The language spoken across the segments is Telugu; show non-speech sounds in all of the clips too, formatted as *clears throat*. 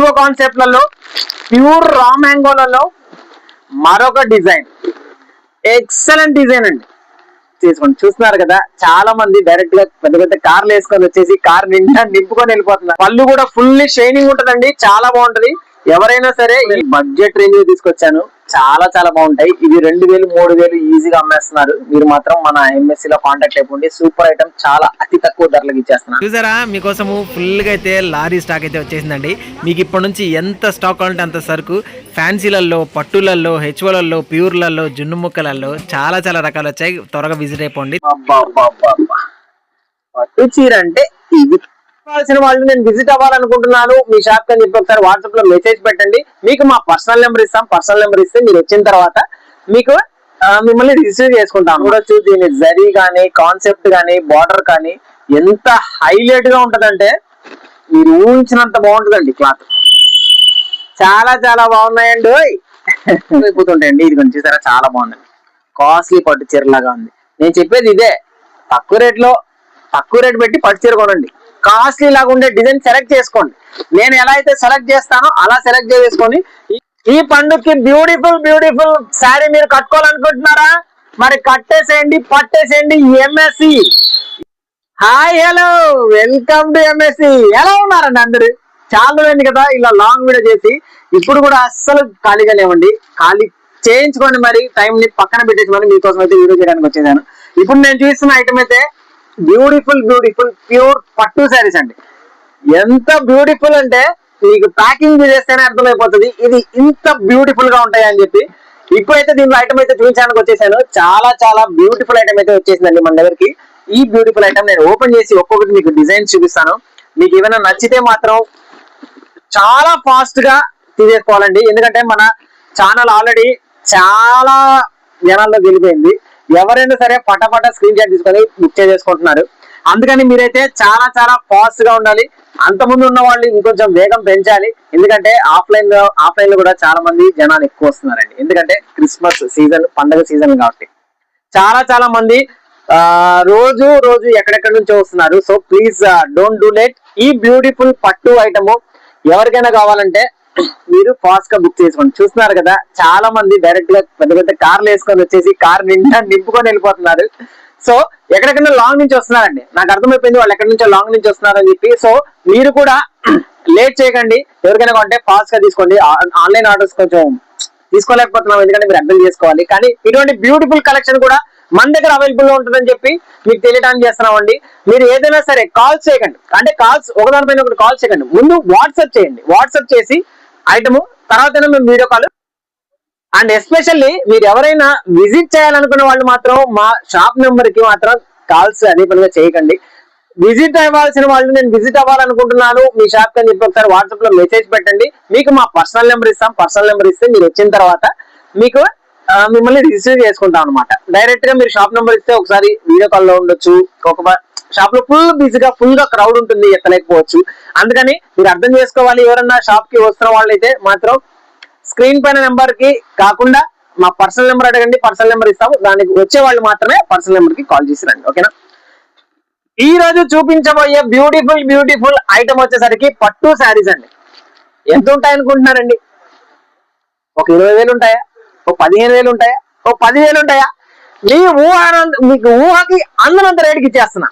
ఎక్కువ కాన్సెప్ట్లలో ప్యూర్ రా మ్యాంగోలలో మరొక డిజైన్ ఎక్సలెంట్ డిజైన్ అండి. చేసుకోండి చూస్తున్నారు కదా చాలా మంది డైరెక్ట్గా పెద్ద పెద్ద కార్లు వేసుకొని వచ్చేసి కార్ నిండా నింపుకొని వెళ్ళిపోతున్నారు. పళ్ళు కూడా ఫుల్లీ షైనింగ్ ఉంటదండి. చాలా బాగుంటది. ఎవరైనా సరే ఈ బడ్జెట్ రేంజ్లో తీసుకొచ్చాను. చాలా చాలా బాగుంటాయి. ఇవి రెండు వేలు మూడు వేలు ఈజీగా అమ్మేస్తున్నారు. మీరు మాత్రం మన ఎంఎస్సి లో కాంటాక్ట్ అయిపోండి. సూపర్ ఐటమ్ చాలా అతి తక్కువ ధరలకు ఇచ్చేస్తున్నారు చూసారా? మీకోసము ఫుల్గా అయితే లారీ స్టాక్ అయితే వచ్చేసిందండి. మీకు ఇప్పటి నుంచి ఎంత స్టాక్ కావాలంటే అంత సరుకు. ఫ్యాన్సీలలో పట్టులలో హెచ్ఓలలో ప్యూర్లలో జున్ను ముక్కలలో చాలా చాలా రకాలు వచ్చాయి. త్వరగా విజిట్ అయిపోండి. పట్టు చీర అంటే ఇది కావాల్సిన వాళ్ళు నేను విజిట్ అవ్వాలనుకుంటున్నాను. మీ షాప్ కని చెప్పి ఒకసారి వాట్సాప్లో మెసేజ్ పెట్టండి. మీకు మా పర్సనల్ నెంబర్ ఇస్తాం. పర్సనల్ నెంబర్ ఇస్తే మీరు వచ్చిన తర్వాత మీకు మిమ్మల్ని రిసీవ్ చేసుకుంటాం. చూడొచ్చు దీని జరీ కానీ కాన్సెప్ట్ కానీ బార్డర్ కానీ ఎంత హైలైట్గా ఉంటదంటే మీరు ఊహించినంత బాగుంటుందండి క్లాత్. చాలా చాలా బాగున్నాయండి. ఓయ్. అయిపోతుంటాయండి ఇది కొంచెం చూసారా? చాలా బాగుందండి. కాస్ట్లీ పట్టు చీరలాగా ఉంది. నేను చెప్పేది ఇదే. తక్కువ రేట్లో తక్కువ రేట్ పెట్టి పట్టు చీర కొనండి. కాస్ట్లీ లాగా ఉండే డిజైన్ సెలెక్ట్ చేసుకోండి. నేను ఎలా అయితే సెలెక్ట్ చేస్తానో అలా సెలెక్ట్ చేసుకొని ఈ- పండుగకి బ్యూటిఫుల్ బ్యూటిఫుల్ శారీ మీరు కట్టుకోవాలనుకుంటున్నారా? మరి కట్టేసేయండి పట్టేసేయండి MSC hi hello welcome to MSC ఎలా ఉన్నారండి అందరు. చాలా రోజులైంది కదా ఇలా లాంగ్ వీడియో చేసి. ఇప్పుడు కూడా అస్సలు ఖాళీగా లేవండి. ఖాళీ చేయించుకోండి మరి టైం ని పక్కన పెట్టేసుకొని మీకోసం అయితే వీడియో చేయడానికి వచ్చేసాను. ఇప్పుడు నేను చూస్తున్న ఐటమ్ అయితే బ్యూటిఫుల్ బ్యూటిఫుల్ ప్యూర్ పట్టు శారీస్ అండి. ఎంత బ్యూటిఫుల్ అంటే మీకు ప్యాకింగ్ చేస్తేనే అర్థమైపోతుంది. ఇది ఇంత బ్యూటిఫుల్గా ఉంటాయి అని చెప్పి. ఇప్పుడైతే దీంట్లో ఐటమ్ అయితే చూపించడానికి వచ్చేసాను. చాలా చాలా బ్యూటిఫుల్ ఐటమ్ అయితే వచ్చేసిందండి మన దగ్గరికి. ఈ బ్యూటిఫుల్ ఐటమ్ నేను ఓపెన్ చేసి ఒక్కొక్కటి మీకు డిజైన్ చూపిస్తాను. మీకు ఏమైనా నచ్చితే మాత్రం చాలా ఫాస్ట్గా తీసేసుకోవాలండి. ఎందుకంటే మన ఛానల్ ఆల్రెడీ చాలా జనాల్లో వెళ్ళిపోయింది. ఎవరైనా సరే పటపట స్క్రీన్ షాట్ తీసుకొని బుక్ చేసుకుంటున్నారు. అందుకని మీరైతే చాలా చాలా ఫాస్ట్గా ఉండాలి. అంత ముందు ఉన్న వాళ్ళు ఇంకొంచెం వేగం పెంచాలి. ఎందుకంటే ఆఫ్లైన్లో ఆఫ్లైన్లో కూడా చాలా మంది జనాలు ఎక్కువ వస్తున్నారండి. ఎందుకంటే క్రిస్మస్ సీజన్ పండగ సీజన్ కాబట్టి. చాలా చాలా మంది ఆ, రోజు రోజు ఎక్కడెక్కడి నుంచో వస్తున్నారు. So please don't do late ఈ బ్యూటిఫుల్ పట్టు ఐటమ్ ఎవరికైనా కావాలంటే మీరు ఫాస్ట్గా బుక్ చేసుకోండి. చూస్తున్నారు కదా చాలా మంది డైరెక్ట్గా పెద్ద పెద్ద కార్లు వేసుకొని వచ్చేసి కార్ నిండా నింపుకొని వెళ్ళిపోతున్నారు. సో ఎక్కడెక్కడ లాంగ్ నుంచి వస్తున్నారండి. నాకు అర్థమైపోయింది వాళ్ళు ఎక్కడి నుంచో లాంగ్ నుంచి వస్తున్నారని చెప్పి. సో మీరు కూడా *clears throat* లేట్ చేయకండి. ఎవరికైనా కొంటే ఫాస్ట్గా తీసుకోండి. ఆన్లైన్ ఆర్డర్స్ కొంచెం తీసుకోలేకపోతున్నాం. ఎందుకంటే మీరు అర్థం చేసుకోవాలి. కానీ ఇటువంటి బ్యూటిఫుల్ కలెక్షన్ కూడా మన దగ్గర అవైలబుల్లో ఉంటుందని చెప్పి మీకు తెలియడానికి చేస్తున్నామండి. మీరు ఏదైనా సరే కాల్స్ చేయకండి. అంటే కాల్స్ ఒకదానిపైన ఒకటి కాల్ చేయకండి. ముందు వాట్సాప్ చేయండి. వాట్సాప్ చేసి ఐటమ్ తర్వాత మేము వీడియో కాల్ అండ్ ఎస్పెషల్లీ మీరు ఎవరైనా విజిట్ చేయాలనుకున్న వాళ్ళు మాత్రం మా షాప్ నెంబర్కి మాత్రం కాల్స్ అదే పనిగా చేయకండి. విజిట్ అవ్వాల్సిన వాళ్ళు నేను విజిట్ అవ్వాలనుకుంటున్నాను. మీ షాప్ అని చెప్పి ఒకసారి వాట్సాప్లో మెసేజ్ పెట్టండి. మీకు మా పర్సనల్ నెంబర్ ఇస్తాం. పర్సనల్ నెంబర్ ఇస్తే మీరు వచ్చిన తర్వాత మీకు మిమ్మల్ని రిసీవ్ చేసుకుంటాం అనమాట డైరెక్ట్గా మీరు షాప్ నెంబర్ ఇస్తే ఒకసారి వీడియో కాల్లో ఉండొచ్చు. ఒక షాప్లో ఫుల్ బిజీగా ఫుల్గా క్రౌడ్ ఉంటుంది ఎత్తలేకపోవచ్చు. అందుకని మీరు అర్థం చేసుకోవాలి ఎవరన్నా షాప్కి వస్తున్న వాళ్ళైతే మాత్రం స్క్రీన్ పైన నెంబర్కి కాకుండా మా పర్సనల్ నెంబర్ అడగండి పర్సనల్ నెంబర్ ఇస్తాము. దానికి వచ్చే వాళ్ళు మాత్రమే పర్సనల్ నెంబర్కి కాల్ చేసి రండి ఓకేనా? ఈ రోజు చూపించబోయే బ్యూటిఫుల్ బ్యూటిఫుల్ ఐటమ్ వచ్చేసరికి పట్టు శారీస్ అండి. ఎంత ఉంటాయి అనుకుంటున్నారండి? ఒక ఇరవై వేలు ఉంటాయా? ఒక పదిహేను వేలు ఉంటాయా? ఒక పదివేలు ఉంటాయా? మీ ఊహ మీకు ఊహకి అందనంత రేటుకి ఇచ్చేస్తున్నా.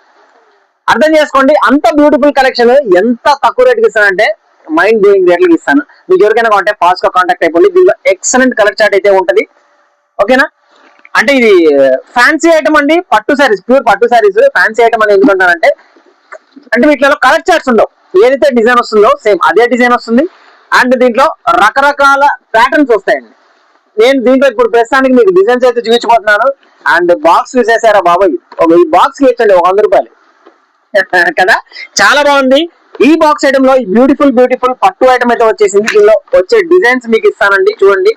అర్థం చేసుకోండి అంత బ్యూటిఫుల్ కలెక్షన్ ఎంత తక్కువ రేటుకి ఇస్తానంటే మైండ్ బ్లోయింగ్ రేట్లకి ఇస్తాను. మీకు ఎవరికైనా కాంటే ఫాస్ట్గా కాంటాక్ట్ అయిపోయింది దీనిలో ఎక్సలెంట్ కలర్ చార్ట్ అయితే ఉంటది. ఓకేనా? అంటే ఇది ఫ్యాన్సీ ఐటమ్ అండి పట్టు శారీస్ ప్యూర్ పట్టు శారీస్ ఫ్యాన్సీ ఐటమ్ అని ఎందుకంటారంటే అంటే వీటిలో కలర్ చార్ట్స్ ఉండవు. ఏదైతే డిజైన్ వస్తుందో సేమ్ అదే డిజైన్ వస్తుంది. అండ్ దీంట్లో రకరకాల ప్యాటర్న్స్ వస్తాయండి. నేను దీంట్లో ఇప్పుడు ప్రస్తుతానికి మీకు డిజైన్స్ అయితే చూపించబోతున్నాను. అండ్ బాక్స్ చూసేసారా బాబాయ్? ఒక ఈ బాక్స్ ఇచ్చండి ఒక వంద రూపాయలు. *laughs* కదా? చాలా బాగుంది. ఈ బాక్స్ ఐటమ్లో బ్యూటిఫుల్ బ్యూటిఫుల్ పట్టు ఐటమ్ అయితే వచ్చేసింది. దీనిలో వచ్చే డిజైన్స్ మీకు ఇస్తానండి. చూడండి.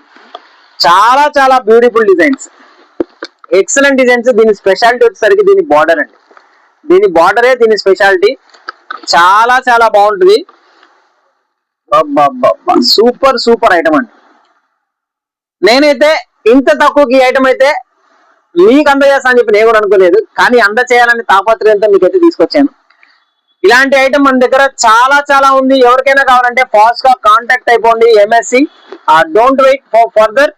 చాలా చాలా బ్యూటిఫుల్ డిజైన్స్ ఎక్సలెంట్ డిజైన్స్ దీని స్పెషాలిటీ వచ్చేసరికి దీని బార్డర్ అండి. దీని బార్డరే దీని స్పెషాలిటీ చాలా చాలా బాగుంటుంది. సూపర్ సూపర్ ఐటమ్ అండి. నేనైతే ఇంత తక్కువకి ఐటమ్ అయితే మీకు అందజేస్తా అని చెప్పి నేను కూడా అనుకోలేదు. కానీ అందచేయాలని తాపత్రయంతో మీకైతే తీసుకొచ్చాను. ఇలాంటి ఐటమ్ మన దగ్గర చాలా చాలా ఉంది. ఎవరికైనా కావాలంటే ఫాస్ట్గా కాంటాక్ట్ అయిపోండి MSC don't wait for further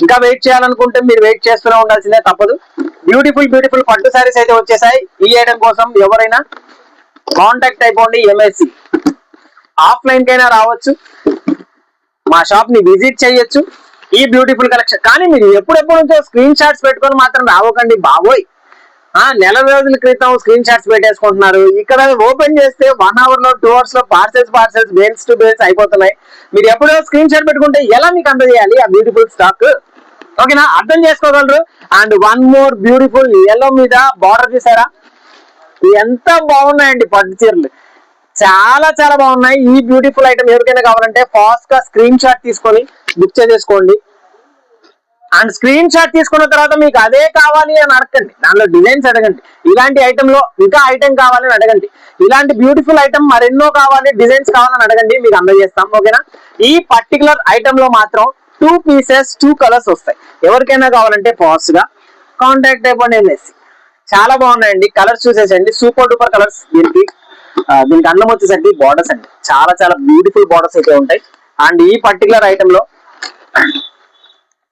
ఇంకా వెయిట్ చేయాలనుకుంటే మీరు వెయిట్ చేస్తూనే ఉండాల్సిందే తప్పదు. బ్యూటిఫుల్ బ్యూటిఫుల్ పట్టు శారీస్ అయితే వచ్చేసాయి. ఈ ఐటమ్ కోసం ఎవరైనా కాంటాక్ట్ అయిపోండి ఎంఎస్సి ఆఫ్లైన్ కైనా రావచ్చు. మా షాప్ని విజిట్ చేయొచ్చు. ఈ బ్యూటిఫుల్ కలెక్షన్ కానీ మీరు ఎప్పుడెప్పుడు నుంచో స్క్రీన్ షాట్స్ పెట్టుకొని మాత్రం రావకండి బాబోయ్. ఆ నెల రోజుల క్రితం స్క్రీన్ షాట్స్ పెట్టేసుకుంటున్నారు. ఇక్కడ ఓపెన్ చేస్తే వన్ అవర్లో టూ అవర్స్లో parcels parcels bales to bales అయిపోతున్నాయి. మీరు ఎప్పుడో స్క్రీన్ షాట్ పెట్టుకుంటే ఎలా మీకు అందజేయాలి ఆ బ్యూటిఫుల్ స్టాక్ ఓకేనా అర్థం చేసుకోగలరు? And one more beautiful yellow మీద బార్డర్ చూసారా ఎంత బాగున్నాయండి పట్టు చీరలు. చాలా చాలా బాగున్నాయి. ఈ బ్యూటిఫుల్ ఐటమ్ ఎవరికైనా కావాలంటే ఫాస్ట్గా స్క్రీన్ షాట్ తీసుకొని బుక్ చేసేసుకోండి. అండ్ స్క్రీన్ షాట్ తీసుకున్న తర్వాత మీకు అదే కావాలి అని అడగండి. దానిలో డిజైన్స్ అడగండి. ఇలాంటి ఐటమ్లో ఇంకా ఐటమ్ కావాలని అడగండి. ఇలాంటి బ్యూటిఫుల్ ఐటమ్ మరెన్నో కావాలి డిజైన్స్ కావాలని అడగండి. మీకు అందజేస్తాం. ఓకేనా? ఈ పర్టికులర్ ఐటమ్లో మాత్రం టూ పీసెస్ టూ కలర్స్ వస్తాయి. ఎవరికైనా కావాలంటే ఫాస్ట్గా కాంటాక్ట్ అయిపోండి అనేసి చాలా బాగున్నాయండి. కలర్స్ చూసేసండి సూపర్ డూపర్ కలర్స్ దీనికి దీనికి అన్నం వచ్చేసరికి బార్డర్స్ అండి. చాలా చాలా బ్యూటిఫుల్ బార్డర్స్ అయితే ఉంటాయి. అండ్ ఈ పర్టికులర్ ఐటమ్లో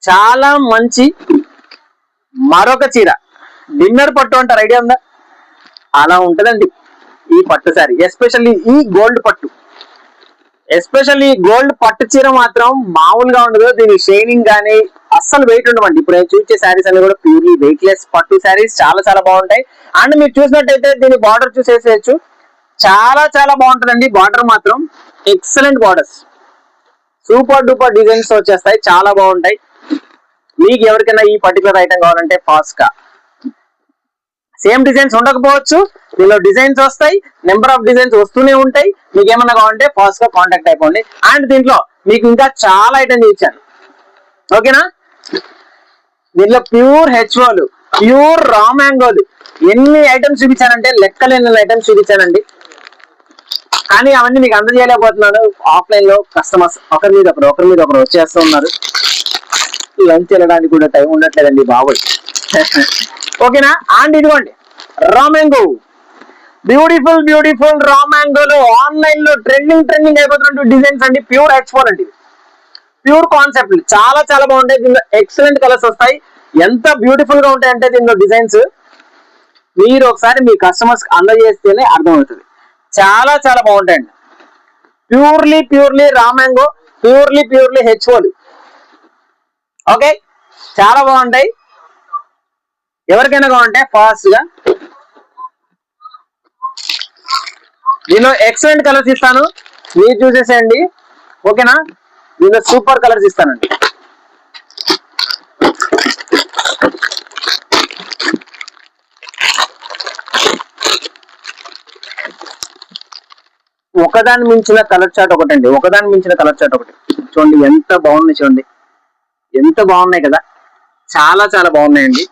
చాలా మంచి మరొక చీర. డిన్నర్ పట్టు అంటారు ఐడియా ఉందా? అలా ఉంటదండి ఈ పట్టు సారీ ఎస్పెషల్లీ ఈ గోల్డ్ పట్టు. ఎస్పెషల్లీ గోల్డ్ పట్టు చీర మాత్రం మామూలుగా ఉండదు. దీని షైనింగ్ కానీ అస్సలు వెయిట్ ఉండమండి ఇప్పుడు నేను చూసే శారీస్ అన్ని కూడా ప్యూర్లీ వెయిట్ లెస్ పట్టు శారీస్ చాలా చాలా బాగుంటాయి. అండ్ మీరు చూసినట్టయితే దీని బార్డర్ చూసేసేయచ్చు. చాలా చాలా బాగుంటుందండి. బార్డర్ మాత్రం excellent borders super duper designs వచ్చేస్తాయి. చాలా బాగుంటాయి. మీకు ఎవరికైనా ఈ పర్టికులర్ ఐటమ్ కావాలంటే ఫాస్ట్గా. సేమ్ డిజైన్స్ ఉండకపోవచ్చు. దీనిలో డిజైన్స్ వస్తాయి. నెంబర్ ఆఫ్ డిజైన్స్ వస్తూనే ఉంటాయి. మీకు ఏమన్నా కావాలంటే ఫాస్ట్గా కాంటాక్ట్ అయిపోండి. అండ్ దీంట్లో మీకు ఇంకా చాలా ఐటమ్స్ ఇచ్చాను. ఓకేనా దీంట్లో ప్యూర్ హెచ్ఓలు ప్యూర్ రా మ్యాంగోలు ఎన్ని ఐటమ్స్ చూపించానంటే లెక్కలేని ఐటమ్స్ చూపించానండి. కానీ అవన్నీ మీకు అందజేయలేకపోతున్నాను. ఆఫ్లైన్లో కస్టమర్స్ ఒకరి మీద ఒకరు ఒకరి మీద ఒకరు వచ్చేస్తూ ఉన్నారు. లంచ్ వెళ్ళడానికి కూడా టైం ఉండట్లేదండి బాబోయ్. *laughs* ఓకేనా? అండ్ ఇదిగోండి. Raw mango beautiful beautiful raw మ్యాంగోలో ఆన్లైన్లో ట్రెండింగ్ ట్రెండింగ్ అయిపోతున్నటువంటి డిజైన్స్ అండి. ప్యూర్ ఎక్స్పోర్ అండి. ప్యూర్ కాన్సెప్ట్ చాలా చాలా బాగుంటాయి. దీనిలో ఎక్సలెంట్ కలర్స్ వస్తాయి. ఎంత బ్యూటిఫుల్గా ఉంటాయి అంటే దీనిలో డిజైన్స్ మీరు ఒకసారి మీ కస్టమర్స్ అందజేస్తేనే అర్థమవుతుంది. చాలా చాలా బాగుంటాయండి. Purely purely raw mango purely purely హెచ్ఓలు okay చాలా బాగుంటాయి. ఎవరికైనా బాగుంటాయి ఫాస్ట్గా. దీనిలో ఎక్సలెంట్ కలర్స్ ఇస్తాను. మీరు చూసేసేయండి. ఓకేనా దీనిలో సూపర్ కలర్స్ ఇస్తానండి. ఒకదాని మించిన కలర్ చాట్ ఒకటి అండి ఒకదాని మించిన కలర్ చాట్ ఒకటి. చూడండి ఎంత బాగుంది చూడండి. ఎంత బాగున్నాయి కదా. చాలా చాలా బాగున్నాయండి.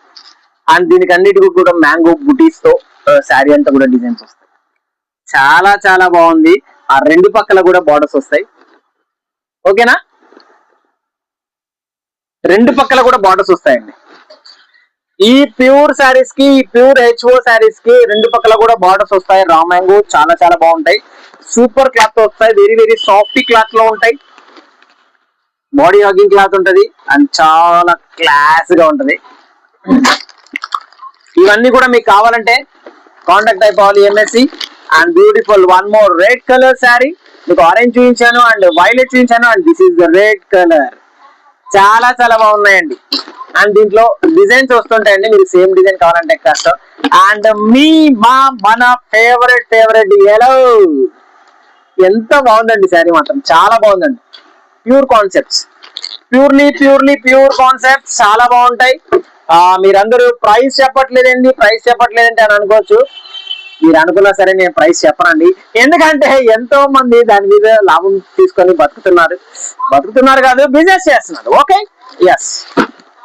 అండ్ దీనికి అన్నిటికీ కూడా మ్యాంగో బుటీస్తో శారీ అంతా కూడా డిజైన్స్ వస్తాయి. చాలా చాలా బాగుంది. ఆ రెండు పక్కల కూడా బార్డర్స్ వస్తాయి. ఓకేనా? రెండు పక్కల కూడా బార్డర్స్ వస్తాయండి. ఈ ప్యూర్ శారీస్కి ప్యూర్ హెచ్ఓ శారీస్కి రెండు పక్కల కూడా బార్డర్స్ వస్తాయి. రా మ్యాంగో చాలా చాలా బాగుంటాయి. సూపర్ క్లాత్తో వస్తాయి వెరీ వెరీ సాఫ్ట్ క్లాత్లో ఉంటాయి. బాడీ హగింగ్ క్లాత్ ఉంటది అండ్ చాలా క్లాస్గా ఉంటది. ఇవన్నీ కూడా మీకు కావాలంటే కాంటాక్ట్ అయిపోవాలి MSC and beautiful one more red colour sari మీకు ఆరెంజ్ చూపించాను అండ్ వైలెట్ చూపించాను and this is the red colour చాలా చాలా బాగున్నాయండి. అండ్ దీంట్లో డిజైన్స్ వస్తుంటాయండి మీరు సేమ్ డిజైన్ కావాలంటే కష్టం అండ్ మీ మా మన ఫేవరెట్ ఫేవరెట్ ఎలో ఎంత బాగుందండి శారీ మాత్రం. చాలా బాగుందండి. Pure concepts purely purely pure concepts చాలా బాగుంటాయి. మీరందరూ ప్రైస్ చెప్పట్లేదండి ప్రైస్ చెప్పట్లేదంటే అని అనుకోవచ్చు. మీరు అనుకున్నా సరే నేను ప్రైస్ చెప్పనండి. ఎందుకంటే ఎంతో మంది దాని మీద లాభం తీసుకొని బతుకుతున్నారు. బతుకుతున్నారు కాదు బిజినెస్ చేస్తున్నారు. ఓకే ఎస్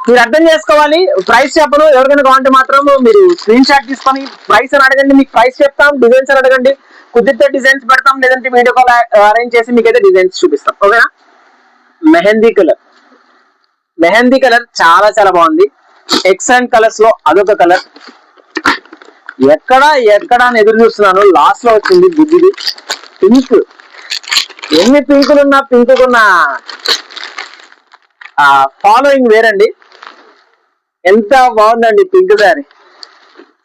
మీరు అర్థం చేసుకోవాలి. ప్రైస్ చెప్పను. ఎవరికైనా కావాలంటే మాత్రం మీరు స్క్రీన్ షాట్ తీసుకొని ప్రైస్ అని అడగండి. మీకు ప్రైస్ చెప్తాం. డిజైన్స్ అని అడగండి. కుదిరితే డిజైన్స్ పెడతాం. లేదంటే వీడియో కాల్ అరేంజ్ చేసి మీకైతే డిజైన్స్ చూపిస్తాం. ఓకేనా మెహందీ కలర్. మెహందీ కలర్ చాలా చాలా బాగుంది. ఎక్సలెంట్ కలర్స్లో అదొక కలర్. ఎక్కడ ఎక్కడ అని ఎదురు చూస్తున్నాను. లాస్ట్లో వచ్చింది బుద్ధిది. పింక్ ఎన్ని పింకులు ఉన్నా పింక్ ఉన్న ఫాలోయింగ్ వేరండి. ఎంత బాగుందండి పింక్ సారీ.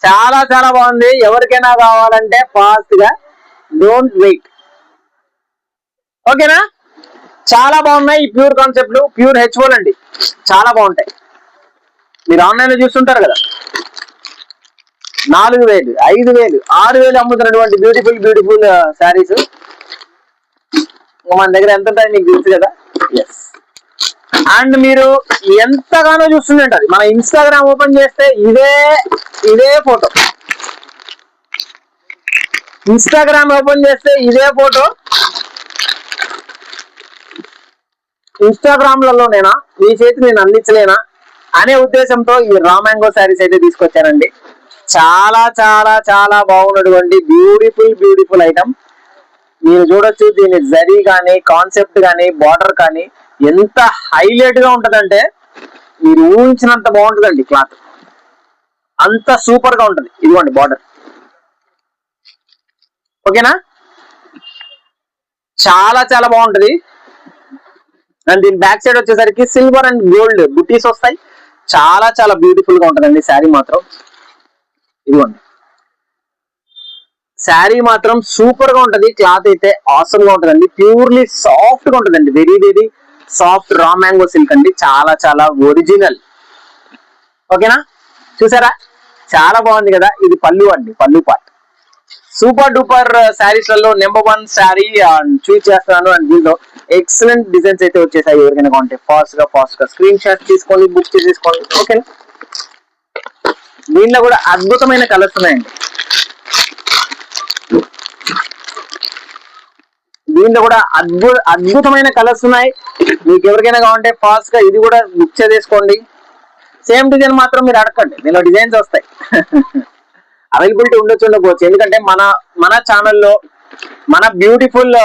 చాలా చాలా బాగుంది. ఎవరికైనా కావాలంటే ఫాస్ట్గా డోంట్ వెయిట్ ఓకేనా? చాలా బాగున్నాయి ఈ ప్యూర్ కాన్సెప్ట్లు. ప్యూర్ హెచ్ఓల్ అండి. చాలా బాగుంటాయి. మీరు ఆన్లైన్లో చూస్తుంటారు కదా. నాలుగు వేలు ఐదు వేలు ఆరు వేలు అమ్ముతున్నటువంటి బ్యూటిఫుల్ బ్యూటిఫుల్ శారీస్ మన దగ్గర ఎంత ఉంటాయి మీకు తెలుసు కదా. అండ్ మీరు ఎంతగానో చూస్తుంటారు మన ఇన్స్టాగ్రామ్ ఓపెన్ చేస్తే ఇదే ఇదే ఫోటో. ఇన్స్టాగ్రామ్ ఓపెన్ చేస్తే ఇదే ఫోటో. ఇన్స్టాగ్రామ్లలో నేనా మీ చేతి నేను అందించలేనా? అనే ఉద్దేశంతో ఈ రా మ్యాంగో శారీస్ అయితే తీసుకొచ్చానండి చాలా చాలా చాలా బాగున్నటువంటి బ్యూటిఫుల్ బ్యూటిఫుల్ ఐటమ్ మీరు చూడొచ్చు దీని జరీ కానీ కాన్సెప్ట్ కానీ బార్డర్ కానీ ఎంత హైలైట్గా ఉంటదంటే మీరు ఊహించినంత బాగుంటుందండి క్లాత్. అంత సూపర్గా ఉంటుంది. ఇదిగోండి బార్డర్. ఓకేనా? చాలా చాలా బాగుంటుంది. అండ్ దీని బ్యాక్ సైడ్ వచ్చేసరికి సిల్వర్ అండ్ గోల్డ్ బుటీస్ వస్తాయి. చాలా చాలా బ్యూటిఫుల్గా ఉంటుందండి శారీ మాత్రం. ఇదిగోండి. శారీ మాత్రం సూపర్గా ఉంటది. క్లాత్ అయితే ఆసమ్గా ఉంటుందండి. ప్యూర్లీ సాఫ్ట్గా ఉంటుందండి. Very very soft raw mango silk అండి. చాలా చాలా ఒరిజినల్. ఓకేనా? చూసారా? చాలా బాగుంది కదా? ఇది పళ్ళు అండి పళ్ళు పార్ట్. సూపర్ డూపర్ శారీస్లలో నెంబర్ వన్ శారీ చూస్ చేస్తున్నాను అండ్ దీంట్లో ఎక్సలెంట్ డిజైన్స్ అయితే వచ్చేసాయి. ఎవరికైనా కావాలంటే ఫాస్ట్గా ఫాస్ట్గా స్క్రీన్ షాట్ తీసుకోండి బుక్ చేసేసుకోండి ఓకేనా? దీంట్లో కూడా అద్భుతమైన కలర్స్ ఉన్నాయండి. దీంట్లో కూడా అద్భుత అద్భుతమైన కలర్స్ ఉన్నాయి. మీకు ఎవరికైనా కావాలంటే ఫాస్ట్గా ఇది కూడా బుక్ చేసేసుకోండి. సేమ్ డిజైన్ మాత్రం మీరు అడగండి దీనిలో డిజైన్స్ వస్తాయి. *laughs* అవైలబిలిటీ ఉండొచ్చు ఉండకపోవచ్చు. ఎందుకంటే మన మన ఛానల్లో మన బ్యూటిఫుల్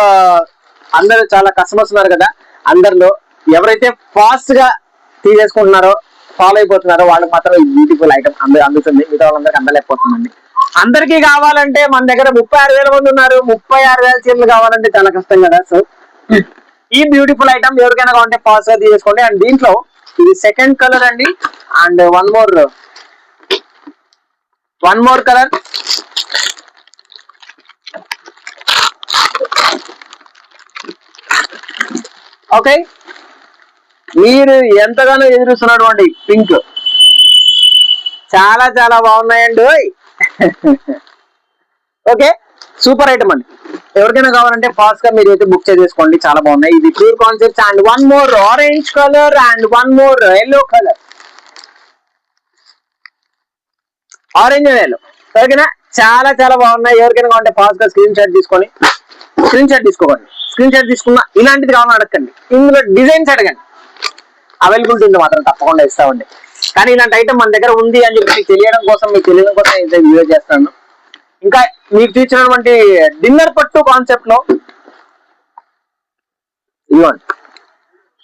అందరూ చాలా కస్టమర్స్ ఉన్నారు కదా అందరిలో ఎవరైతే ఫాస్ట్గా తీసేసుకుంటున్నారో ఫాలో అయిపోతున్నారో వాళ్ళకి మాత్రం ఈ బ్యూటిఫుల్ ఐటమ్ అందరూ అందుతుంది. మిగతా వాళ్ళందరికీ అందలేకపోతుందండి. అందరికీ కావాలంటే మన దగ్గర ముప్పై ఆరు వేల మంది ఉన్నారు. ముప్పై ఆరు వేల చీరలు కావాలంటే చాలా కష్టం కదా. సో ఈ బ్యూటిఫుల్ ఐటమ్ ఎవరికైనా కావాలంటే ఫాస్ట్గా తీసుకోండి అండ్ దీంట్లో ఇది సెకండ్ కలర్ అండి. And one more one more colour okay మీరు ఎంతగానో ఎదురుస్తున్నటువంటి పింక్ చాలా చాలా బాగున్నాయండి. *laughs* ఓయ్. ఓకే సూపర్ ఐటమ్ అండి. ఎవరికైనా కావాలంటే ఫాస్ట్గా మీరు అయితే బుక్ చేసేసుకోండి. చాలా బాగున్నాయి. ఇది pure concepts and one more orange colour and one more yellow colour orange and yellow ఓకేనా చాలా చాలా బాగున్నాయి. ఎవరికైనా కావాలంటే ఫాస్ట్గా స్క్రీన్ షాట్ తీసుకొని స్క్రీన్ షాట్ తీసుకోకండి. స్క్రీన్ షాట్ తీసుకున్న ఇలాంటిది కావాలని అడగండి ఇందులో డిజైన్స్ అడగండి. అవైలబిలిటీ ఉంది మాత్రం తప్పకుండా ఇస్తామండి. కానీ ఇలాంటి ఐటమ్ మన దగ్గర ఉంది అని చెప్పి తెలియడం కోసం మీకు తెలియడం కోసం అయితే వీడియో చేస్తాను ఇంకా మీకు తీర్చినటువంటి డిన్నర్ పట్టు కాన్సెప్ట్లో ఇదిగోండి.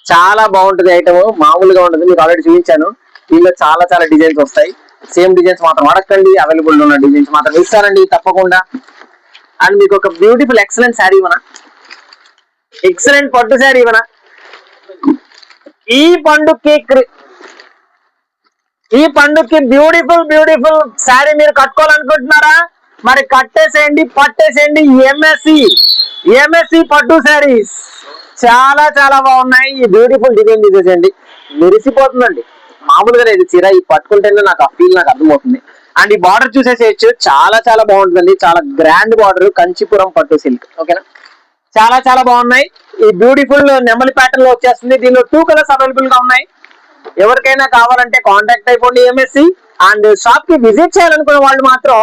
చాలా బాగుంటుంది ఐటమ్ మామూలుగా ఉంటుంది మీకు ఆల్రెడీ చూపించాను. దీనిలో చాలా చాలా డిజైన్స్ వస్తాయి. సేమ్ డిజైన్స్ మాత్రం అడగండి అవైలబుల్ ఉన్న డిజైన్స్ మాత్రం ఇస్తానండి తప్పకుండా. అండ్ మీకు ఒక బ్యూటిఫుల్ ఎక్సలెంట్ శారీ ఇవ్వనా? ఎక్సలెంట్ పట్టు శారీ ఇవ్వనా? ఈ పండుగకి ఈ పండుగకి బ్యూటిఫుల్ బ్యూటిఫుల్ శారీ మీరు కట్టుకోవాలనుకుంటున్నారా? మరి కట్టేసేయండి పట్టేసేయండి. ఎంఎస్సి ఎంఎస్సి పట్టు శారీస్. చాలా చాలా బాగున్నాయి. ఈ బ్యూటిఫుల్ డిజైన్ తీసేసేయండి. మెరిసిపోతుందండి. మామూలుగా లేదు చీర ఈ పట్టుకుంటేనే నాకు ఆ ఫీల్ నాకు అర్థమవుతుంది. అండ్ ఈ బార్డర్ చూసేసేయచ్చు. చాలా చాలా బాగుంటుందండి. చాలా గ్రాండ్ బార్డర్ కంచిపురం పట్టు సిల్క్ ఓకేనా చాలా చాలా బాగున్నాయి. ఈ బ్యూటిఫుల్ నెమలి ప్యాటర్న్లో వచ్చేస్తుంది. దీనిలో టూ కలర్స్ అవైలబుల్గా ఉన్నాయి. ఎవరికైనా కావాలంటే కాంటాక్ట్ అయిపోండి ఎంఎస్సి అండ్ షాప్కి విజిట్ చేయాలనుకున్న వాళ్ళు మాత్రం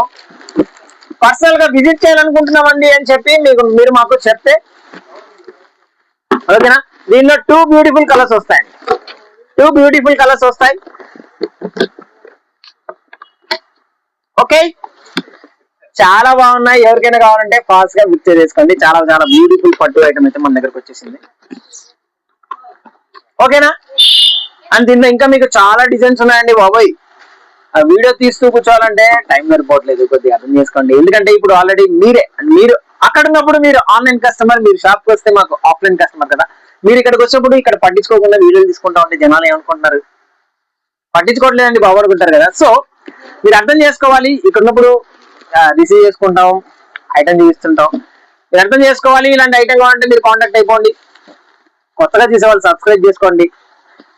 పర్సనల్గా విజిట్ చేయాలనుకుంటున్నామండి అని చెప్పి మీకు మీరు మాకు చెప్తే ఓకేనా? దీనిలో టూ బ్యూటిఫుల్ కలర్స్ వస్తాయండి టూ బ్యూటిఫుల్ కలర్స్ వస్తాయి. ఓకే చాలా బాగున్నాయి. ఎవరికైనా కావాలంటే ఫాస్ట్గా బుక్ చేసుకోండి చాలా చాలా బ్యూటిఫుల్ పట్టు ఐటమ్ అయితే మన దగ్గరకు వచ్చేసింది. ఓకేనా అండ్ దీంట్లో ఇంకా మీకు చాలా డిజైన్స్ ఉన్నాయండి బాబోయ్. ఆ వీడియో తీస్తూ కూర్చోవాలంటే టైం సరిపోవట్లేదు కొద్దిగా అర్థం చేసుకోండి. ఎందుకంటే ఇప్పుడు ఆల్రెడీ మీరే మీరు అక్కడ ఉన్నప్పుడు మీరు ఆన్లైన్ కస్టమర్ మీరు షాప్కి వస్తే మాకు ఆఫ్లైన్ కస్టమర్ కదా. మీరు ఇక్కడికి వచ్చినప్పుడు ఇక్కడ పట్టించుకోకుండా వీడియోలు తీసుకుంటా ఉంటే జనాలు ఏమనుకుంటున్నారు? పట్టించుకోవట్లేదండి బాబు అనుకుంటారు కదా. సో మీరు అర్థం చేసుకోవాలి ఇక్కడ ఉన్నప్పుడు రిసీవ్ చేసుకుంటాం ఐటమ్ చూపిస్తుంటాం. మీరు అర్థం చేసుకోవాలి ఇలాంటి ఐటమ్ కావాలంటే మీరు కాంటాక్ట్ అయిపోండి. కొత్తగా తీసేవాళ్ళు సబ్స్క్రైబ్ చేసుకోండి.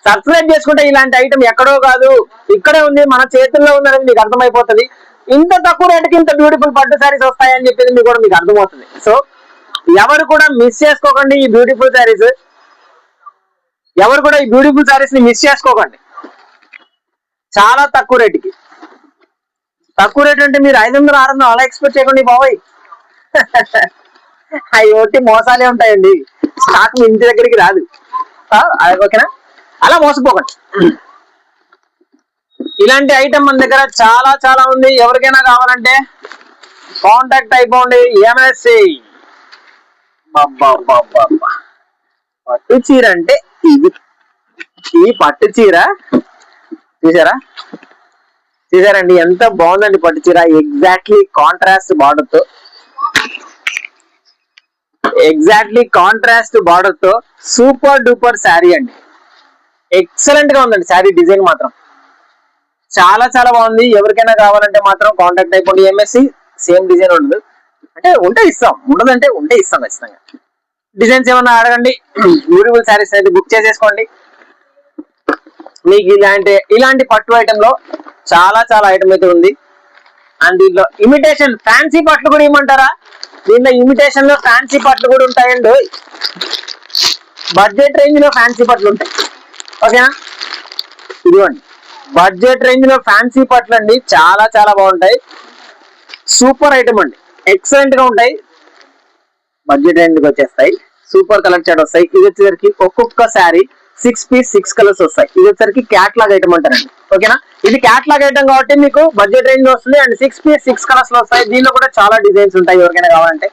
సబ్స్క్రైబ్ చేసుకుంటే ఇలాంటి ఐటమ్ ఎక్కడో కాదు. ఇక్కడే ఉంది మన చేతుల్లో ఉందనేది మీకు అర్థమైపోతుంది. ఇంత తక్కువ రేటుకి ఇంత బ్యూటిఫుల్ పట్టు శారీస్ వస్తాయని చెప్పేది మీకు కూడా మీకు అర్థమవుతుంది. సో ఎవరు కూడా మిస్ చేసుకోకండి ఈ బ్యూటిఫుల్ శారీస్ ఎవరు కూడా ఈ బ్యూటిఫుల్ శారీస్ని మిస్ చేసుకోకండి. చాలా తక్కువ రేటుకి. తక్కువ రేట్ అంటే మీరు ఐదు వందలు ఆరు వందలు అలా ఎక్స్పెక్ట్ చేయకండి బాబాయ్. *laughs* అవి ఒకటి మోసాలే ఉంటాయండి. స్టాక్ మీ ఇంటి దగ్గరికి రాదు. అది ఓకేనా? అలా మోసపోకండి. ఇలాంటి ఐటమ్ మన దగ్గర చాలా చాలా ఉంది. ఎవరికైనా కావాలంటే కాంటాక్ట్ అయిపోండి. ఎంఎస్సి పట్టు చీర అంటే ఇది. ఈ పట్టు చీర చూసారా చూసారండి ఎంత బాగుందండి పట్టు చీర. ఎగ్జాక్ట్లీ కాంట్రాస్ట్ బార్డర్తో. ఎగ్జాక్ట్లీ కాంట్రాస్ట్ బార్డర్తో. సూపర్ డూపర్ శారీ అండి. ఎక్సలెంట్గా ఉందండి శారీ డిజైన్ మాత్రం. చాలా చాలా బాగుంది. ఎవరికైనా కావాలంటే మాత్రం కాంటాక్ట్ అయిపోండి. ఎంఎస్సి సేమ్ డిజైన్ ఉండదు. అంటే ఉంటే ఇస్తాం. ఉండదంటే ఉంటే ఇస్తాం ఖచ్చితంగా. డిజైన్స్ ఏమన్నా అడగండి. బ్యూటిఫుల్ శారీస్ అయితే బుక్ చేసేసుకోండి. మీకు ఇలాంటి ఇలాంటి పట్టు ఐటమ్లో చాలా చాలా ఐటమ్ అయితే ఉంది. అండ్ దీంట్లో ఇమిటేషన్ ఫ్యాన్సీ పట్లు కూడా ఇవ్వమంటారా? దీంట్లో ఇమిటేషన్లో ఫ్యాన్సీ పట్లు కూడా ఉంటాయండి. బడ్జెట్ రేంజ్లో ఫ్యాన్సీ పట్లు ఉంటాయి. ఓకేనా? ఇదిగోండి. బడ్జెట్ రేంజ్లో ఫ్యాన్సీ పట్లు అండి. చాలా చాలా బాగుంటాయి. సూపర్ ఐటమ్ అండి. ఎక్సలెంట్గా ఉంటాయి. బడ్జెట్ రేంజ్కి వచ్చేస్తాయి. సూపర్ కలర్ చాట్ వస్తాయి. ఇది వచ్చేసరికి ఒక్కొక్క sari six piece six colours వస్తాయి. ఇది వచ్చేసరికి క్యాట్లాగ్ ఐటమ్ అంటారండి. ఓకేనా? ఇది క్యాట్లాగ్ ఐటమ్ కాబట్టి మీకు బడ్జెట్ రేంజ్లో వస్తుంది. అండ్ సిక్స్ పీస్ సిక్స్ కలర్స్లో వస్తాయి. దీనిలో కూడా చాలా డిజైన్స్ ఉంటాయి. ఎవరికైనా కావాలంటే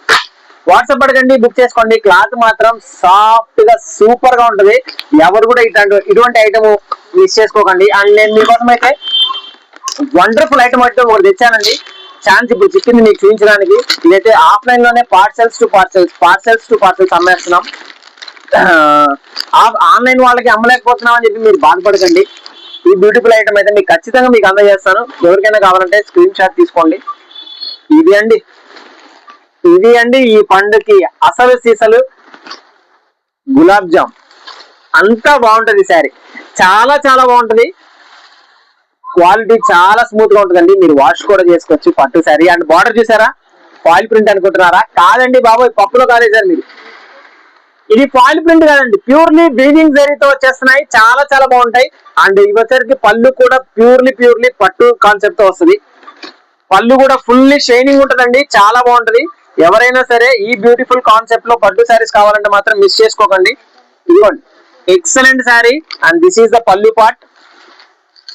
వాట్సాప్ అడగండి బుక్ చేసుకోండి. క్లాత్ మాత్రం సాఫ్ట్గా సూపర్గా ఉంటది. ఎవరు కూడా ఇట్లాంటి ఇటువంటి ఐటమ్ మిస్ చేసుకోకండి. అండ్ నేను మీకోసం అయితే వండర్ఫుల్ ఐటమ్ అయితే ఒకటి తెచ్చానండి. ఛాన్స్ ఇప్పుడు చిక్కింది మీకు చూపించడానికి. ఇదైతే ఆఫ్లైన్లోనే parcels to parcels parcels to parcels అమ్మేస్తున్నాం. Online వాళ్ళకి అమ్మలేకపోతున్నాం అని చెప్పి మీరు బాధపడకండి. ఈ బ్యూటిఫుల్ ఐటమ్ అయితే మీకు ఖచ్చితంగా మీకు అందజేస్తాను. ఎవరికైనా కావాలంటే స్క్రీన్ షాట్ తీసుకోండి. ఇది అండి. ఇది అండి ఈ పండుకి అసలు సీసలు. గులాబ్ జామ్. అంతా బాగుంటుంది శారీ. చాలా చాలా బాగుంటుంది. క్వాలిటీ చాలా స్మూత్గా ఉంటుందండి. మీరు వాష్ కూడా చేసుకోవచ్చు పట్టు శారీ. అండ్ బార్డర్ చూసారా? ఫాయిల్ ప్రింట్ అనుకుంటున్నారా? కాదండి బాబోయ్ పప్పులో కాలేసారు మీరు ఇది ఫాయిల్ ప్రింట్ కాదండి. ప్యూర్లీ వీవింగ్ జరీతో వచ్చేస్తున్నాయి. చాలా చాలా బాగుంటాయి. అండ్ ఇవి పళ్ళు కూడా ప్యూర్లీ ప్యూర్లీ పట్టు కాన్సెప్ట్తో వస్తుంది. పళ్ళు కూడా ఫుల్లీ షైనింగ్ ఉంటుందండి. చాలా బాగుంటది. ఎవరైనా సరే ఈ బ్యూటిఫుల్ కాన్సెప్ట్లో పట్టు శారీస్ కావాలంటే మాత్రం మిస్ చేసుకోకండి. ఇదిగోండి. Excellent sari and this is the pallu part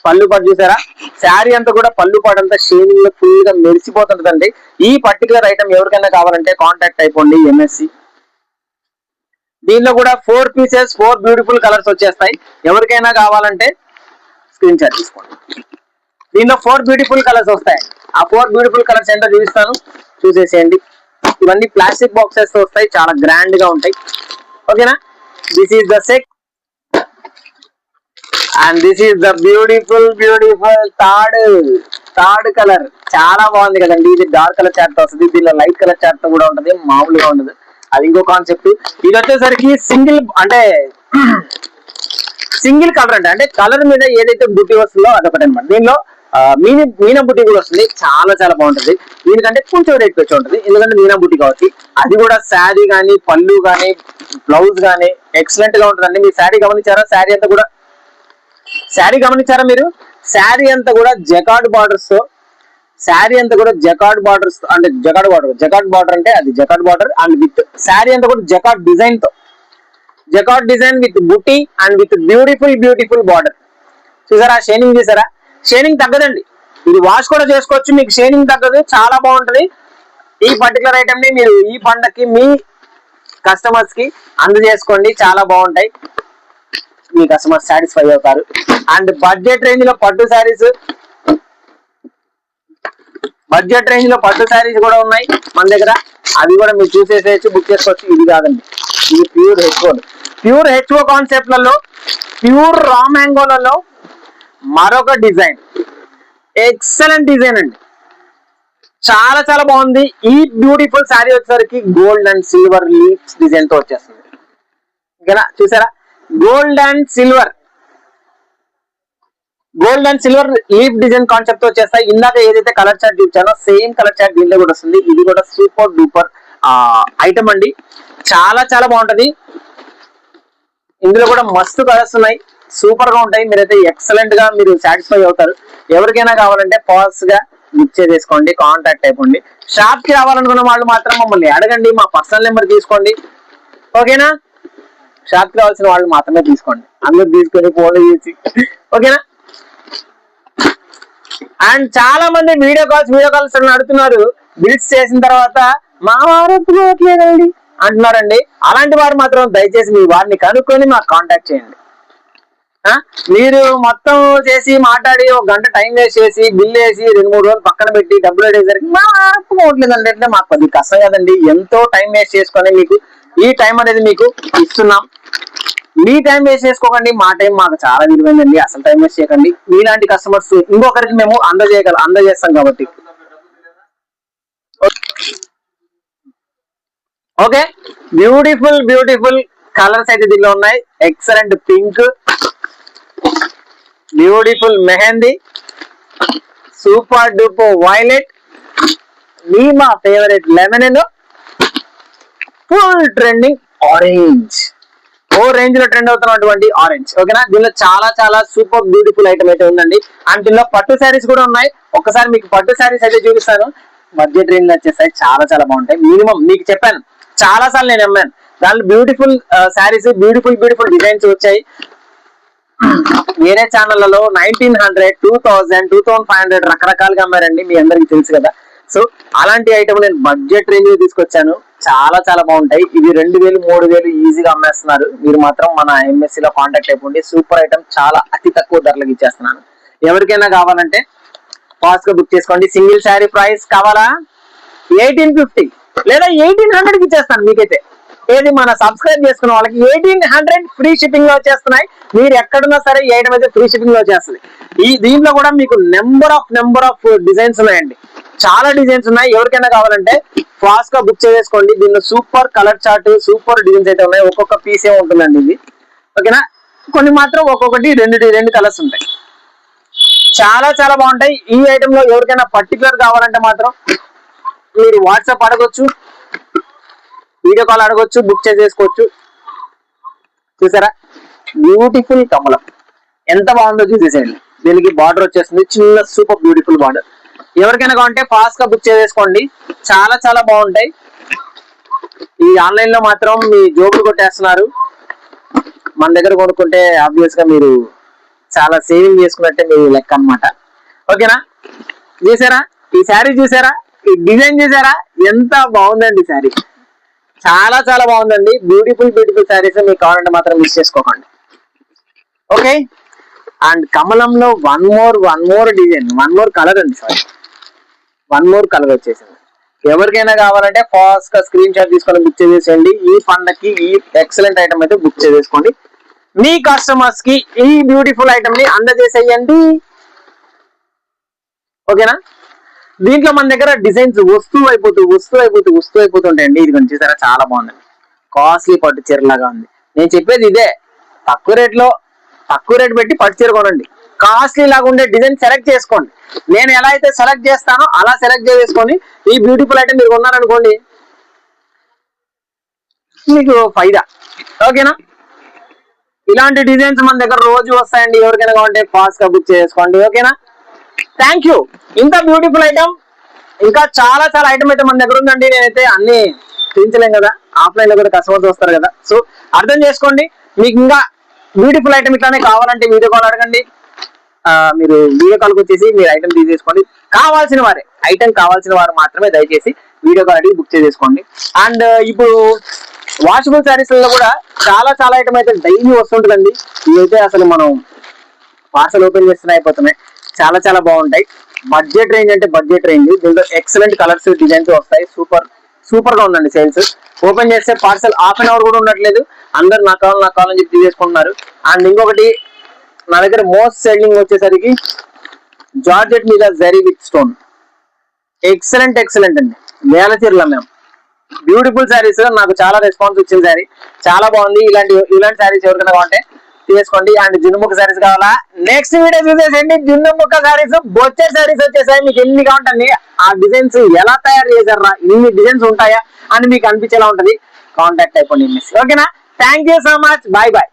పళ్ళు పాటు చూసారా? శారీ అంతా కూడా పళ్ళు పాటు అంతా షేనింగ్లో ఫుల్గా మెరిసిపోతుంటదండి. ఈ పర్టికులర్ ఐటమ్ ఎవరికైనా కావాలంటే కాంటాక్ట్ అయిపోండి ఎంఎస్సి దీనిలో కూడా four pieces four beautiful colours వచ్చేస్తాయి. ఎవరికైనా కావాలంటే స్క్రీన్ షాట్ తీసుకోండి. దీనిలో ఫోర్ బ్యూటిఫుల్ కలర్స్ వస్తాయి ఆ ఫోర్ బ్యూటిఫుల్ కలర్స్ ఏంటో చూపిస్తాను. చూసేసేయండి. ఇవన్నీ ప్లాస్టిక్ బాక్సెస్ వస్తాయి చాలా గ్రాండ్గా ఉంటాయి. ఓకేనా this is the sec and this is the beautiful beautiful third third colour చాలా బాగుంది కదండి. ఇది డార్క్ కలర్ చార్ట్ వస్తుంది. దీనిలో లైట్ కలర్ చార్ట్ కూడా ఉంటది. మామూలుగా ఉండదు. అది ఇంకో కాన్సెప్ట్ ఇది వచ్చేసరికి సింగిల్ అంటే సింగిల్ కలర్ అంటే అంటే కలర్ మీద ఏదైతే బుట్టి వస్తుందో అదొకటి అనమాట దీనిలో మీన మీనా బుట్టి కూడా వస్తుంది. చాలా చాలా బాగుంటుంది. దీనికంటే కొంచెం రేట్ పెంచి ఉంటుంది. ఎందుకంటే మీనా బుట్టి కాబట్టి అది కూడా శారీ కానీ పళ్ళు కానీ బ్లౌజ్ కానీ ఎక్సలెంట్గా ఉంటుందండి. మీ శారీ గమనించారా? శారీ అంతా కూడా శారీ గమనించారా మీరు? శారీ అంతా కూడా జకాడ్ బార్డర్స్తో శారీ అంతా కూడా జకాడ్ బార్డర్స్ అంటే జకాడ్ బార్డర్ జకాడ్ బార్డర్ అంటే అది jacquard border and with sari అంతా కూడా జకాడ్ డిజైన్తో జకాడ్ డిజైన్ విత్ బుట్టి and with beautiful beautiful border చూసారా? షైనింగ్ చూసారా షేనింగ్ తగ్గదండి. ఇది వాష్ కూడా చేసుకోవచ్చు మీకు షేనింగ్ తగ్గదు చాలా బాగుంటుంది. ఈ పర్టికులర్ ఐటమ్ని మీరు ఈ పండక్కి మీ కస్టమర్స్కి అందజేసుకోండి చాలా బాగుంటాయి. మీ కస్టమర్ సాటిస్ఫై అవుతారు. అండ్ బడ్జెట్ రేంజ్లో పట్టు శారీస్ బడ్జెట్ రేంజ్లో పట్టు శారీస్ కూడా ఉన్నాయి మన దగ్గర. అవి కూడా మీరు చూసేసేసి బుక్ చేసుకోవచ్చు. ఇది కాదండి. ఇది ప్యూర్ హెచ్ఓ ప్యూర్ హెచ్ఓ కాన్సెప్ట్లలో ప్యూర్ రా మ్యాంగోలలో మరొక డిజైన్. ఎక్సలెంట్ డిజైన్ అండి. చాలా చాలా బాగుంది. ఈ బ్యూటిఫుల్ శారీ వచ్చేసరికి గోల్డ్ అండ్ సిల్వర్ లీవ్స్ డిజైన్తో వచ్చేస్తుంది. ఓకేనా? చూసారా? Gold and silver gold and silver leaf design కాన్సెప్ట్తో వచ్చేస్తాయి. ఇందాక ఏదైతే కలర్ చార్ట్ చూపించానో సేమ్ కలర్ చార్ట్ దీంట్లో కూడా వస్తుంది. ఇది కూడా సూపర్ డూపర్ ఐటమ్ అండి. చాలా చాలా బాగుంటది. ఇందులో కూడా మస్తు కలర్స్ ఉన్నాయి. సూపర్గా ఉంటాయి. మీరైతే ఎక్సలెంట్గా మీరు సాటిస్ఫై అవుతారు. ఎవరికైనా కావాలంటే ఫాస్ట్గా బుక్ చేసేసుకోండి కాంటాక్ట్ అయిపోండి. షాప్కి రావాలనుకున్న వాళ్ళు మాత్రం మమ్మల్ని అడగండి. మా పర్సనల్ నెంబర్ తీసుకోండి. ఓకేనా షాప్కి రావాల్సిన వాళ్ళు మాత్రమే తీసుకోండి. అందరు తీసుకొని ఫోన్లు చేసి. ఓకేనా అండ్ చాలా మంది వీడియో కాల్స్ వీడియో కాల్స్ అడుగుతున్నారు. బిల్స్ చేసిన తర్వాత మా వారు ఎప్పుడు అంటున్నారండి. అలాంటి వారు మాత్రం దయచేసి మీ వారిని కనుక్కొని మాకు కాంటాక్ట్ చేయండి. మీరు మొత్తం చేసి మాట్లాడి ఒక గంట టైం వేస్ట్ చేసి బిల్ వేసి రెండు మూడు రోజులు పక్కన పెట్టి డబ్బులు అడిగేసరికి మాకు ఓట్లేదండి పోవట్లేదండి. అంటే మాకు అది కష్టం కదండి. ఎంతో టైం వేస్ట్ చేసుకొని మీకు ఈ టైం అనేది మీకు ఇస్తున్నాం. మీ టైం వేస్ట్ చేసుకోకండి. మా టైం మాకు చాలా విలువైందండి. అసలు టైం వేస్ట్ చేయకండి. మీలాంటి కస్టమర్స్ ఇంకొకరికి మేము అందజేయగల అందజేస్తాం కాబట్టి. ఓకే? బ్యూటిఫుల్ బ్యూటిఫుల్ కలర్స్ అయితే దీనిలో ఉన్నాయి. Excellent pink beautiful mehndi super duper violet మీ మా favourite lemon full trending orange. ఓ రేంజ్లో ట్రెండ్ అవుతున్నటువంటి ఆరెంజ్. ఓకేనా? దీనిలో చాలా చాలా సూపర్ బ్యూటిఫుల్ ఐటమ్ అయితే ఉందండి. అండ్ దీనిలో పట్టు శారీస్ కూడా ఉన్నాయి. ఒక్కసారి మీకు పట్టు శారీస్ అయితే చూపిస్తాను. మధ్య రేంజ్లో వచ్చేసాయి. చాలా చాలా బాగుంటాయి. మినిమం మీకు చెప్పాను. చాలా సార్లు నేను అమ్మాను దాంట్లో beautiful saris beautiful beautiful designs వచ్చాయి. వేరే ఛానళ్ళలో nineteen hundred two thousand two thousand five hundred రకరకాలుగా అమ్మారండి. మీ అందరికి తెలుసు కదా. సో అలాంటి ఐటమ్ నేను బడ్జెట్ రేంజ్ తీసుకొచ్చాను. చాలా చాలా బాగుంటాయి. ఇవి రెండు వేలు మూడు వేలు ఈజీగా అమ్మేస్తున్నారు. మీరు మాత్రం మన ఎంఎస్సి లో కాంటాక్ట్ అయిపోండి. సూపర్ ఐటమ్ చాలా అతి తక్కువ ధరలకు ఇచ్చేస్తున్నాను. ఎవరికైనా కావాలంటే ఫాస్ట్గా బుక్ చేసుకోండి. సింగిల్ శారీ ప్రైస్ కావాలా? ఎయిటీన్ ఫిఫ్టీ లేదా ఎయిటీన్ హండ్రెడ్కి ఇచ్చేస్తాను మీకైతే. ఏది మన సబ్స్క్రైబ్ చేసుకున్న వాళ్ళకి ఎయిటీన్ హండ్రెడ్ ఫ్రీ షిప్పింగ్లో వచ్చేస్తున్నాయి. మీరు ఎక్కడున్నా సరే ఈ ఐటమ్ అయితే ఫ్రీ షిప్పింగ్లో వచ్చేస్తుంది. ఈ దీంట్లో కూడా మీకు number of number of designs ఉన్నాయండి. చాలా డిజైన్స్ ఉన్నాయి. ఎవరికైనా కావాలంటే ఫాస్ట్గా బుక్ చేసుకోండి దీనిలో super colour chart super designs అయితే ఉన్నాయి. ఒక్కొక్క పీస్ ఉంటుందండి ఇది. ఓకేనా? కొన్ని మాత్రం ఒక్కొక్కటి రెండు రెండు కలర్స్ ఉంటాయి. చాలా చాలా బాగుంటాయి. ఈ ఐటమ్లో ఎవరికైనా పర్టికులర్ కావాలంటే మాత్రం మీరు వాట్సాప్ అడగొచ్చు. వీడియో కాల్ అడగొచ్చు బుక్ చేసేసుకోవచ్చు చూసారా? బ్యూటిఫుల్ కమలం ఎంత బాగుందో చూసేసేయండి. దీనికి బార్డర్ వచ్చేస్తుంది. చిన్న సూపర్ బ్యూటిఫుల్ బార్డర్ ఎవరికైనా కావాలంటే ఫాస్ట్గా బుక్ చేసేసుకోండి. చాలా చాలా బాగుంటాయి. ఈ ఆన్లైన్లో మాత్రం మీ జోబులు కొట్టేస్తున్నారు. మన దగ్గర కొనుక్కుంటే ఆబ్వియస్గా మీరు చాలా సేవింగ్ చేసుకున్నట్టే మీ లెక్క అన్నమాట. ఓకేనా? చూసారా? ఈ శారీ చూసారా? ఈ డిజైన్ చూసారా? ఎంత బాగుందండి శారీ చాలా చాలా బాగుందండి. బ్యూటిఫుల్ బ్యూటిఫుల్ శారీస్ మీకు కావాలంటే మాత్రం మిస్ చేసుకోకండి. Okay and కమలంలో one more one more design one more colour అండి సారీ వన్ మోర్ కలర్ వచ్చేసింది. ఎవరికైనా కావాలంటే ఫాస్ట్గా స్క్రీన్ షాట్ తీసుకొని బుక్ చేసేయండి ఈ పండక్కి ఈ ఎక్సలెంట్ ఐటమ్ అయితే బుక్ చేసేసుకోండి. మీ కస్టమర్స్కి ఈ బ్యూటిఫుల్ ఐటమ్ని అందజేసేయండి. ఓకేనా దీంట్లో మన దగ్గర డిజైన్స్ వస్తువు అయిపోతూ వస్తువు అయిపోతూ వస్తువు అయిపోతుంటాయండి ఇది కొంచెం చూసారా చాలా బాగుందండి కాస్ట్లీ పట్టు చీర లాగా ఉంది. నేను చెప్పేది ఇదే తక్కువ రేట్లో తక్కువ రేట్ పెట్టి పట్టు చీర కొనండి. కాస్ట్లీ లాగా ఉండే డిజైన్ సెలెక్ట్ చేసుకోండి. నేను ఎలా అయితే సెలెక్ట్ చేస్తానో అలా సెలెక్ట్ చేసుకొని ఈ బ్యూటిఫుల్ ఐటమ్ మీరు కొన్నారనుకోండి మీకు ఫైదా. ఓకేనా? ఇలాంటి డిజైన్స్ మన దగ్గర రోజు వస్తాయండి. ఎవరికైనా కావాలంటే ఫాస్ట్గా బుక్ చేసుకోండి. ఓకేనా? థ్యాంక్ యూ ఇంత బ్యూటిఫుల్ ఐటమ్ ఇంకా చాలా చాలా ఐటమ్ అయితే మన దగ్గర ఉందండి. నేనైతే అన్ని చూపించలేం కదా. ఆఫ్లైన్లో కూడా కస్టమర్స్ వస్తారు కదా. సో అర్థం చేసుకోండి. మీకు ఇంకా బ్యూటిఫుల్ ఐటమ్ ఇట్లానే కావాలంటే వీడియో కాల్ అడగండి. మీరు వీడియో కాల్కి వచ్చేసి మీరు ఐటమ్ తీసేసుకోండి. కావాల్సిన వారే ఐటమ్ కావాల్సిన వారు మాత్రమే దయచేసి వీడియో కాల్ అడిగి బుక్ చేసేసుకోండి. అండ్ ఇప్పుడు వాషబుల్ శారీస్లో కూడా చాలా చాలా ఐటమ్ అయితే డైలీ వస్తుంటుందండి. ఇవైతే అసలు మనం పార్సల్ ఓపెన్ చేస్తూనే అయిపోతున్నాయి. చాలా చాలా బాగుంటాయి. బడ్జెట్ రేంజ్ అంటే బడ్జెట్ రేంజ్ దీంట్లో ఎక్సలెంట్ కలర్స్ డిజైన్స్ వస్తాయి. సూపర్ సూపర్గా ఉందండి సేల్స్ ఓపెన్ చేస్తే పార్సల్ హాఫ్ అన్ అవర్ కూడా ఉండట్లేదు. అందరు నాకు కావాలి నాకు కావాలని చెప్పి చేసుకుంటున్నారు అండ్ ఇంకొకటి నా దగ్గర మోస్ట్ సెల్లింగ్ వచ్చేసరికి జార్జెట్ మీద zari with stone excellent excellent అండి. వేల మేము. బ్యూటిఫుల్ శారీస్ నాకు చాలా రెస్పాన్స్ వచ్చింది శారీ చాలా బాగుంది. ఇలాంటి ఇలాంటి శారీస్ ఎవరికైనా కావాలంటే తీసుకోండి. అండ్ జున్నుముక్క సారీస్ కావాలా? నెక్స్ట్ వీడియో చూసేసండి జున్నుముక్క శారీస్ బొచ్చే శారీస్ వచ్చేసాయి. మీకు ఎన్ని కావాలండి ఆ డిజైన్స్ ఎలా తయారు చేశారా? ఇన్ని డిజైన్స్ ఉంటాయా? అని మీకు అనిపించేలా ఉంటది. కాంటాక్ట్ అయిపోయింది ఓకేనా thank you so much bye bye